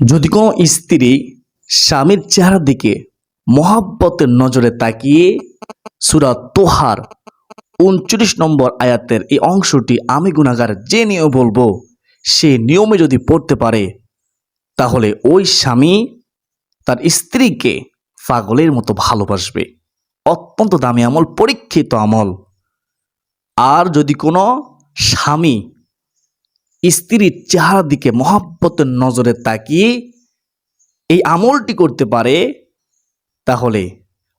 যদি কোনো স্ত্রী স্বামীর চেহারার দিকে মহাব্বতের নজরে তাকিয়ে সুরা তোহার উনচল্লিশ নম্বর আয়াতের এই অংশটি আমি গুণাগার যে নিয়ম বলব, সে নিয়মে যদি পড়তে পারে, তাহলে ওই স্বামী তার স্ত্রীকে পাগলের মতো ভালোবাসবে। অত্যন্ত দামি আমল, পরীক্ষিত আমল। আর যদি কোনো স্বামী স্ত্রীর চেহারার দিকে মহাব্বতের নজরে তাকিয়ে এই আমলটি করতে পারে, তাহলে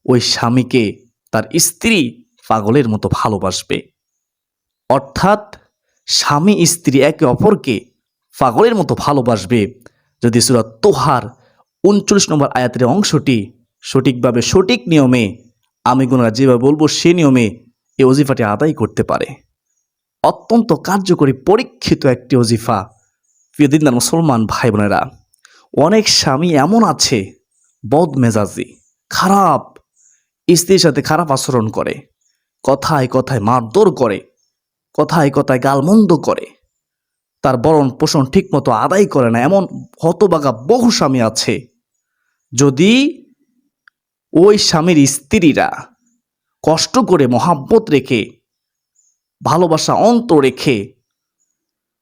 ওই স্বামীকে তার স্ত্রী পাগলের মতো ভালোবাসবে। অর্থাৎ স্বামী স্ত্রী একে অপরকে পাগলের মতো ভালোবাসবে। যদি সুরাত তোহার উনচল্লিশ নম্বর আয়াতের অংশটি সঠিকভাবে সঠিক নিয়মে, আমি গুণরা যেভাবে বলব সে নিয়মে এই অজিফাটি আদায় করতে পারে। অত্যন্ত কার্যকরী পরীক্ষিত একটি অজিফা প্রিয় দিনদার মুসলমান ভাই বোনেরা অনেক স্বামী এমন আছে বদ মেজাজি খারাপ, স্ত্রীর সাথে খারাপ আচরণ করে, কথায় কথায় মারধর করে, কথায় কথায় গালমন্দ করে। তার বরণ পোষণ ঠিকমতো আদায় করে না, এমন হতবাগা বহু স্বামী আছে। যদি ওই স্বামীর স্ত্রীরা কষ্ট করে মহাব্বত রেখে ভালোবাসা অন্ত রেখে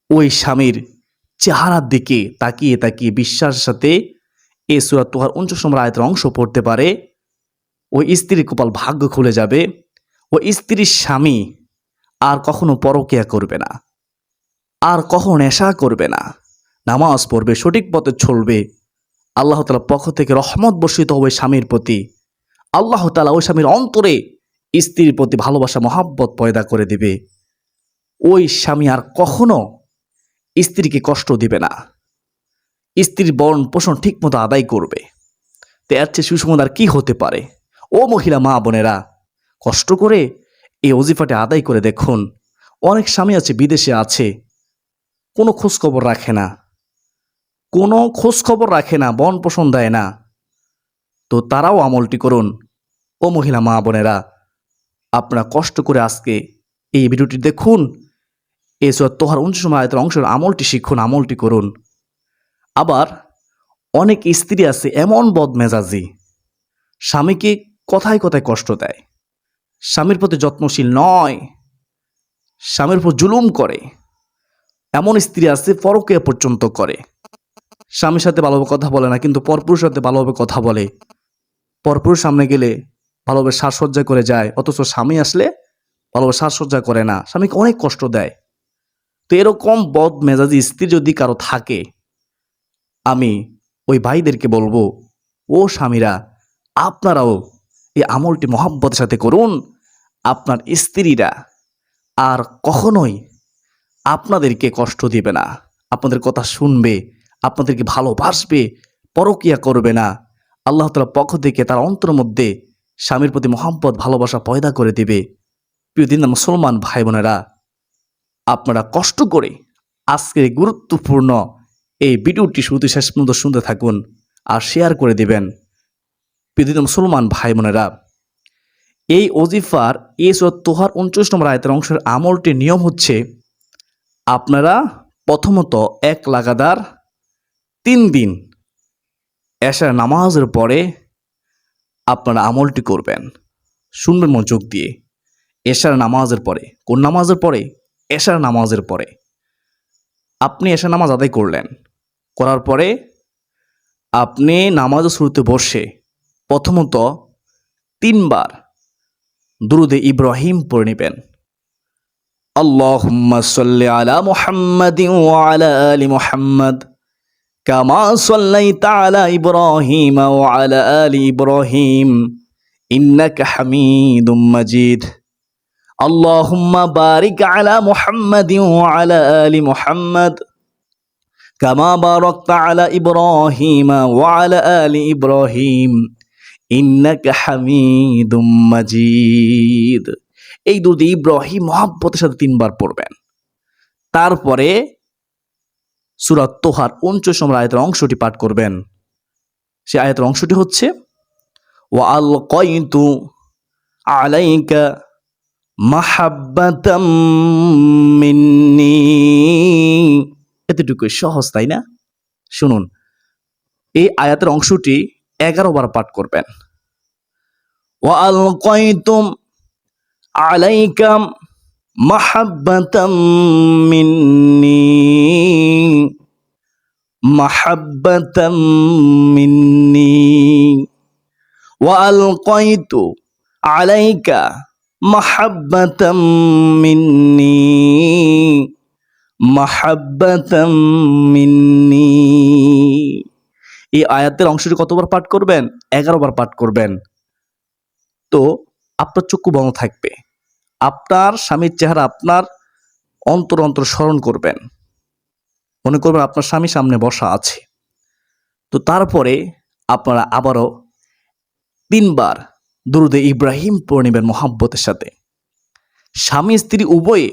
ওই স্বামীর চেহারার দিকে তাকিয়ে তাকিয়ে বিশ্বাসের সাথে এ সুরাত তোহার উনচল্লিশ নম্বর আয়তের অংশ পড়তে পারে। ওই স্ত্রীর কপাল ভাগ্য খুলে যাবে। ও স্ত্রীর স্বামী আর কখনো পরকিয়া করবে না। আর কখনো নেশা করবে না। নামাজ পড়বে, সঠিক পথে চলবে। আল্লাহ তালার পক্ষ থেকে রহমত বর্ষিত হবে স্বামীর প্রতি। আল্লাহ তালা ওই স্বামীর অন্তরে স্ত্রীর প্রতি ভালোবাসা, মহাব্বত পয়দা করে দিবে। ওই স্বামী আর কখনো স্ত্রীকে কষ্ট দিবে না। স্ত্রীর বরণ পোষণ ঠিকমতো আদায় করবে। তো এর চেয়ে আর কি হতে পারে? ও মহিলা, মা, বোনেরা, কষ্ট করে এই অজিফাটি আদায় করে দেখুন। অনেক স্বামী আছে, বিদেশে আছে, কোনো খোঁজখবর রাখে না। কোনো খোঁজখবর রাখে না বন পোষণ দেয় না। তো তারাও আমলটি করুন। ও মহিলা, মা, বোনেরা আপনারা কষ্ট করে আজকে এই ভিডিওটি দেখুন। এই তোহার উনত্রিশ আয়তের অংশের আমলটি শিখুন, আমলটি করুন। আবার অনেক স্ত্রী আছে এমন বদমেজাজি, স্বামীকে কথায় কথায় কষ্ট দেয়। স্বামীর প্রতি যত্নশীল নয়, স্বামীর উপর জুলুম করে। এমন স্ত্রী আছে পরকে পর্যন্ত করে। স্বামীর সাথে ভালোভাবে কথা বলে না, কিন্তু পরপুরুষের সাথে ভালোভাবে কথা বলে। পরপুরুষ সামনে গেলে ভালোভাবে সাজসজ্জা করে যায়, অথচ স্বামী আসলে ভালোভাবে সাজসজ্জা করে না। স্বামীকে অনেক কষ্ট দেয়। তো এরকম বদ মেজাজি স্ত্রী যদি কারও থাকে, আমি ওই ভাইদেরকে বলব, ও স্বামীরা, আপনারাও এই আমলটি মহাব্বতের সাথে করুন। আপনার স্ত্রীরা আর কখনোই আপনাদেরকে কষ্ট দিবে না। আপনাদের কথা শুনবে, আপনাদেরকে ভালোবাসবে, পরকিয়া করবে না। আল্লাহ তালার পক্ষ থেকে তার অন্তর মধ্যে স্বামীর প্রতি মহাব্বত, ভালোবাসা পয়দা করে দেবে। প্রিয় দিন, মুসলমান ভাই বোনেরা আপনারা কষ্ট করে আজকের গুরুত্বপূর্ণ এই ভিডিওটি শুরুতে শেষ পর্যন্ত শুনতে থাকুন আর শেয়ার করে দিবেন। প্রিয় মুসলমান ভাই বোনেরা এই ওজিফার এ তোহার উনচল্লিশ নম্বর আয়তের অংশের আমলটির নিয়ম হচ্ছে, আপনারা প্রথমত এক লাগাতার তিন দিন এশার নামাজের পরে আপনারা আমলটি করবেন। শুনবেন মনোযোগ দিয়ে। এশার নামাজের পরে, কোন নামাজের পরে? এশার নামাজের পরে। আপনি এশার নামাজ আদায় করলেন। করার পরে আপনি নামাজ শুরুতে বসে প্রথমত তিনবার দুরুদে ইব্রাহিম পড়ে নেবেন। আল্লাহ আলা মোহাম্মদ আলা আলী মোহাম্মদ। محمد كما صليت على إبراهيم وعلى آل إبراهيم إنك حميد مجيد اللهم بارك على محمد وعلى آل محمد كما باركت على إبراهيم وعلى آل إبراهيم إنك حميد مجيد এই দুটি ইব্রাহিম মহাব্বতের সাথে তিনবার পড়বেন তারপরে সুরাত তোহার উনচল্লিশ নম্বর আয়তের অংশটি পাঠ করবেন। সে আয়তের অংশটি হচ্ছে ও আল কয়তু আলাইকা মাহাব্বাতাম এতটুকু সহজ, তাই না? শুনুন, এই আয়াতের অংশটি এগারো বার পাঠ করবেন। ওয়ালকাইতুম আলাইকাম মাহাব্বাতাম মিন্নি মাহাব্বাতাম মিন্নি وألقيت عليك محبة مني محبة مني এই আয়াতের অংশটি কতবার পাঠ করবেন এগারো বার পাঠ করবেন তো আপনার চক্ষু বন্ধ থাকবে আপনার স্বামীর চেহারা আপনার অন্তর অন্তর স্মরণ করবেন। মনে করবেন আপনার স্বামী সামনে বসা আছে। তো তারপরে আপনারা আবারও তিনবার দুরুদে ইব্রাহিম নেবেন মোহাব্বতের সাথে। স্বামী, স্ত্রী উভয়ে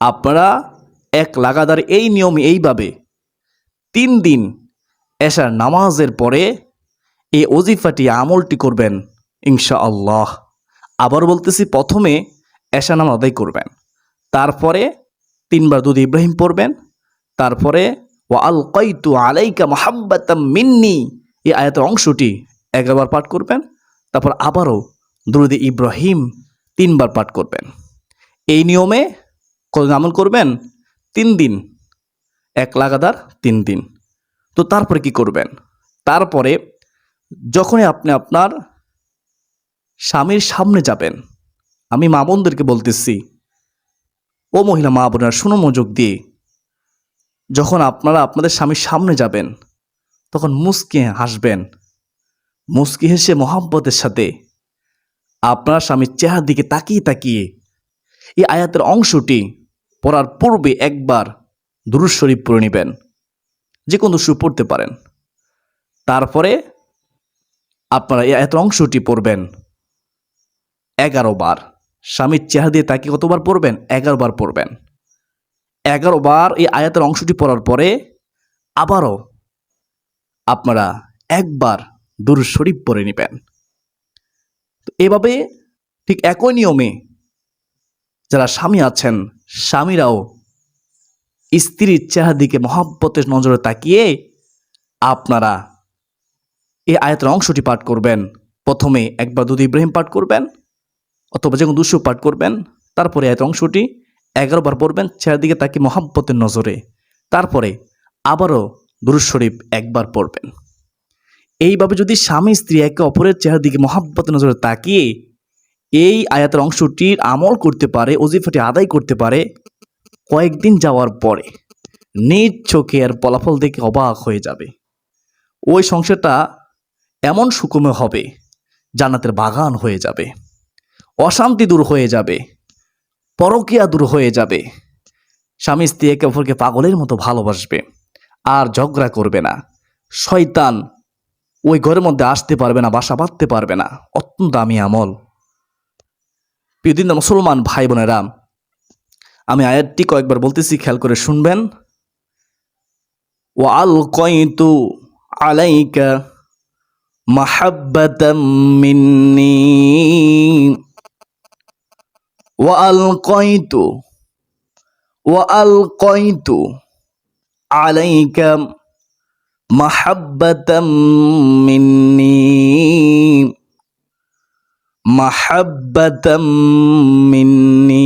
আপনারা এক লাগাতার এই নিয়ম এইভাবে তিন দিন এশার নামাজের পরে এই অজিফাটি আমলটি করবেন ইনশা আল্লাহ আবার বলতেছি, প্রথমে এশা নামাজ আদায় করবেন, তারপরে তিনবার দুধ ইব্রাহিম পড়বেন, তারপরে ও আল কয়তু আলাইকা মোহাব্বাতাম মিন্নি এই আয়াতের অংশটি এগারোবার পাঠ করবেন, তারপর আবারও দুরুদে ইব্রাহিম তিনবার পাঠ করবেন। এই নিয়মে কতদিন আমল করবেন? তিন দিন, এক লাগাতার তিন দিন। তো তারপরে কি করবেন? তারপরে যখনই আপনি আপনার স্বামীর সামনে যাবেন। আমি মা বোনদেরকে বলতেছি, ও মহিলা মা বোনেরা, শুনো মনোযোগ দিয়ে। যখন আপনারা আপনাদের স্বামীর সামনে যাবেন, তখন মুস্কি হাসবেন। মুস্কি হেসে মহাব্বতের সাথে আপনার স্বামীর চেহারার দিকে তাকিয়ে তাকিয়ে এই আয়াতের অংশটি পড়ার পূর্বে একবার দুরুজ শরীফ পড়ে নেবেন, যে কোনো দুরুজ পড়তে পারেন। তারপরে আপনারা এই আয়াতের অংশটি পড়বেন। এগারো বার। স্বামীর চেহারা দিয়ে তাকিয়ে কতবার পড়বেন? এগারো বার পড়বেন। এগারো বার এই আয়াতের অংশটি পড়ার পরে আবারও আপনারা একবার দুরুদ শরীফ পরে নেবেন। তো এভাবে ঠিক একই নিয়মে যারা স্বামী আছেন, স্বামীরাও স্ত্রীর চেহারা দিকে মহাব্বতের নজরে তাকিয়ে আপনারা এই আয়াতের অংশটি পাঠ করবেন। প্রথমে একবার দুধ ইব্রাহিম পাঠ করবেন অথবা যখন দুশো পাঠ করবেন, তারপরে আয়াতের অংশটি এগারো বার পড়বেন চেহারা দিকে তাকিয়ে মহাব্বতের নজরে। তারপরে আবারও দুরুদ শরীফ একবার পড়বেন। এইভাবে যদি স্বামী স্ত্রী একে অপরের চেহারার দিকে মহাব্বত নজরে তাকিয়ে এই আয়াতের অংশটির আমল করতে পারে অজিফাটি আদায় করতে পারে, কয়েকদিন যাওয়ার পরে নিজ চোখে আর ফলাফল দেখে অবাক হয়ে যাবে। ওই সংসারটা এমন সুকুমে হবে, জান্নাতের বাগান হয়ে যাবে। অশান্তি দূর হয়ে যাবে, পরকিয়া দূর হয়ে যাবে। স্বামী স্ত্রী একে অপরকে পাগলের মতো ভালোবাসবে, আর ঝগড়া করবে না। শয়তান ওই ঘরের মধ্যে আসতে পারবে না, বাসা বাঁধতে পারবে না। অত্যন্ত দামি আমল। প্রিয়দিন মুসলমান ভাই বোনেরা, আমি আয়াতটি কয়েকবার বলতেছি, খেয়াল করে শুনবেন। ও আল কয়তু আলাইকা মাহাব্বাতাম মিন্নি। وألقيت وألقيت عليك محبة مني. محبة مني.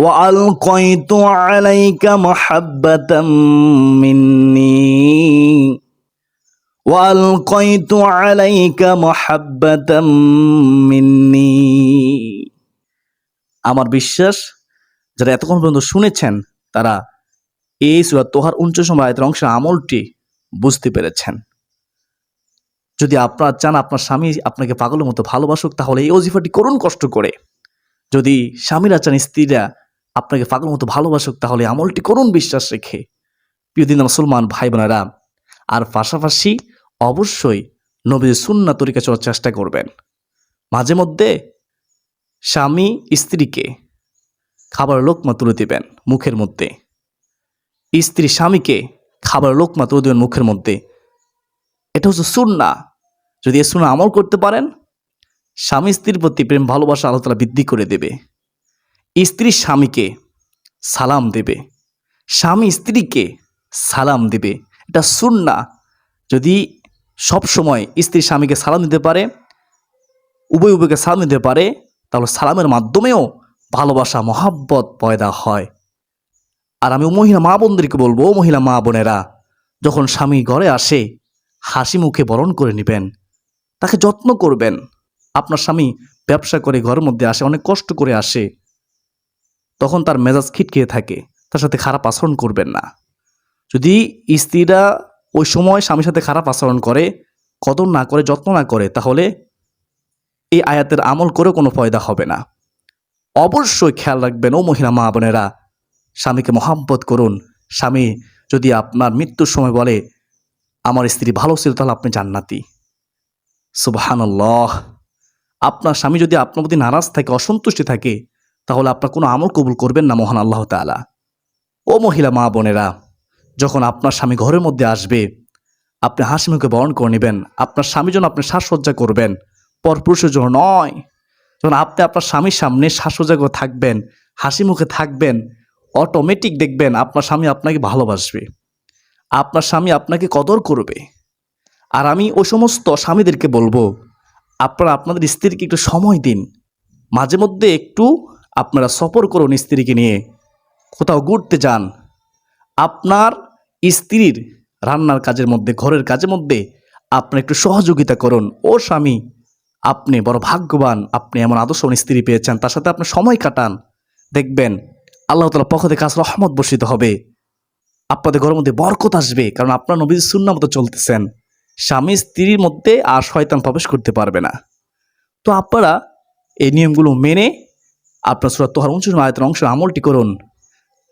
وألقيت عليك محبة مني. وألقيت عليك محبة مني আমার বিশ্বাস যারা এতক্ষণ পর্যন্ত শুনেছেন তারা এই সুরা তোহার উনচল্লিশ নম্বর আয়তের অংশের আমলটি বুঝতে পেরেছেন যদি আপনার চান আপনার স্বামী আপনাকে পাগলের মতো ভালোবাসুক তাহলে এই অজিফাটি করুন কষ্ট করে যদি স্বামীরা চান স্ত্রীরা আপনাকে পাগলের মতো ভালোবাসুক তাহলে আমলটি করুন বিশ্বাস রেখে প্রিয়দিন মুসলমান ভাই বোনেরা আর পাশাপাশি অবশ্যই নবীদের সুন্না তরিকা চলার চেষ্টা করবেন। মাঝে মধ্যে স্বামী স্ত্রীকে খাবার লোকমা তুলে দেবেন মুখের মধ্যে। স্ত্রী স্বামীকে খাবার লোকমা তুলে দেবেন মুখের মধ্যে। এটা হচ্ছে সুন্না যদি এ সুন্না আমল করতে পারেন, স্বামী স্ত্রীর প্রতি প্রেম, ভালোবাসা আল্লাহ তালা বৃদ্ধি করে দেবে। স্ত্রী স্বামীকে সালাম দেবে। স্বামী স্ত্রীকে সালাম দেবে। এটা সুন্না যদি সব সময় স্ত্রী স্বামীকে সালাম দিতে পারে, উভয় উভয়কে সালাম দিতে পারে, তাহলে সালামের মাধ্যমেও ভালোবাসা, মহাব্বত পয়দা হয়। আর আমি মহিলা মা বোনদেরকে বলব মহিলা মা বোনেরা, যখন স্বামী ঘরে আসে, হাসি মুখে বরণ করে নেবেন, তাকে যত্ন করবেন। আপনার স্বামী ব্যবসা করে ঘরের মধ্যে আসে, অনেক কষ্ট করে আসে, তখন তার মেজাজ খিটখিয়ে থাকে, তার সাথে খারাপ আচরণ করবেন না। যদি স্ত্রীরা ওই সময় স্বামীর সাথে খারাপ আচরণ করে, কদর না করে, যত্ন না করে, তাহলে এই আয়াতের আমল করে কোনো ফয়দা হবে না। অবশ্যই খেয়াল রাখবেন, ও মহিলা, মা বোনেরা, স্বামীকে মহাব্বত করুন। স্বামী যদি আপনার মৃত্যুর সময় বলে, আমার স্ত্রী ভালো ছিল, তাহলে আপনি জান্নাতি। সুবহানাল্লাহ। আপনার স্বামী যদি আপনার প্রতি নারাজ থাকে, অসন্তুষ্টি থাকে, তাহলে আপনার কোনো আমল কবুল করবেন না মহান আল্লাহ তাআলা। ও মহিলা, মা বোনেরা যখন আপনার স্বামী ঘরের মধ্যে আসবে, আপনি হাসি মুখে বরণ করে নেবেন। আপনার স্বামী যেন আপনি সাজসজ্জা করবেন। পরপুরুষের জন্য নয়। যখন আপনি আপনার স্বামীর সামনে সাজসজ্জা করে থাকবেন হাসি মুখে থাকবেন অটোমেটিক দেখবেন আপনার স্বামী আপনাকে ভালোবাসবে। আপনার স্বামী আপনাকে কদর করবে। আর আমি ওই সমস্ত স্বামীদেরকে বলব, আপনারা আপনাদের স্ত্রীকে একটু সময় দিন। মাঝে মধ্যে একটু আপনারা সফর করুন স্ত্রীকে নিয়ে। কোথাও ঘুরতে যান। আপনার স্ত্রীর রান্নার কাজের মধ্যে, ঘরের কাজের মধ্যে আপনি একটু সহযোগিতা করুন। ও স্বামী, আপনি বড় ভাগ্যবান, আপনি এমন আদর্শবান স্ত্রী পেয়েছেন, তার সাথে আপনি সময় কাটান। দেখবেন আল্লাহ তালা পক্ষ থেকে কাজ রহমত বর্ষিত হবে। আপনাদের ঘরের মধ্যে বরকত আসবে, কারণ আপনার নবীর শূন্য মতো চলতেছেন। স্বামী স্ত্রীর মধ্যে আর শয়তান প্রবেশ করতে পারবে না। তো আপনারা এই নিয়মগুলো মেনে আপনার সুরাত তোহার উঁচু আয়তের অংশ আমলটি করুন।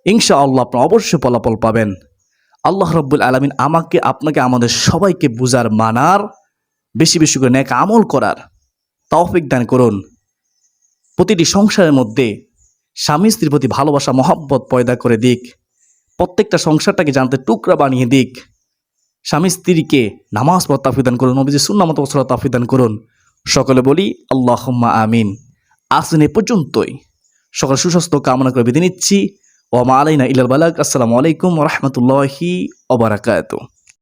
ইনশা আল্লাহ আপনার অবশ্যই ফলাফল পাবেন। আল্লাহ রব্বুল আলমিন আমাকে, আপনাকে, আমাদের সবাইকে বুজার মানার, বেশি বেশি করে ন্যাক আমল করার তৌফিক দান করুন। প্রতিটি সংসারের মধ্যে স্বামী স্ত্রীর প্রতি ভালোবাসা, মহব্বত পয়দা করে দিক। প্রত্যেকটা সংসারটাকে জানতে টুকরা বানিয়ে দিক। স্বামী স্ত্রীকে নামাজ পড় তাফিদান করুন নবীজি সুন্নামত বছর তাফিদান করুন। সকলে বলি আল্লাহ আমিন। আসেন এ পর্যন্তই। সকল সুস্বাস্থ্য কামনা করে বিধি নিচ্ছি। ওমা আলাইনা ইলাল বালাক আসসালামু আলাইকুম রহমতুল্লাহি ওবরাকাতু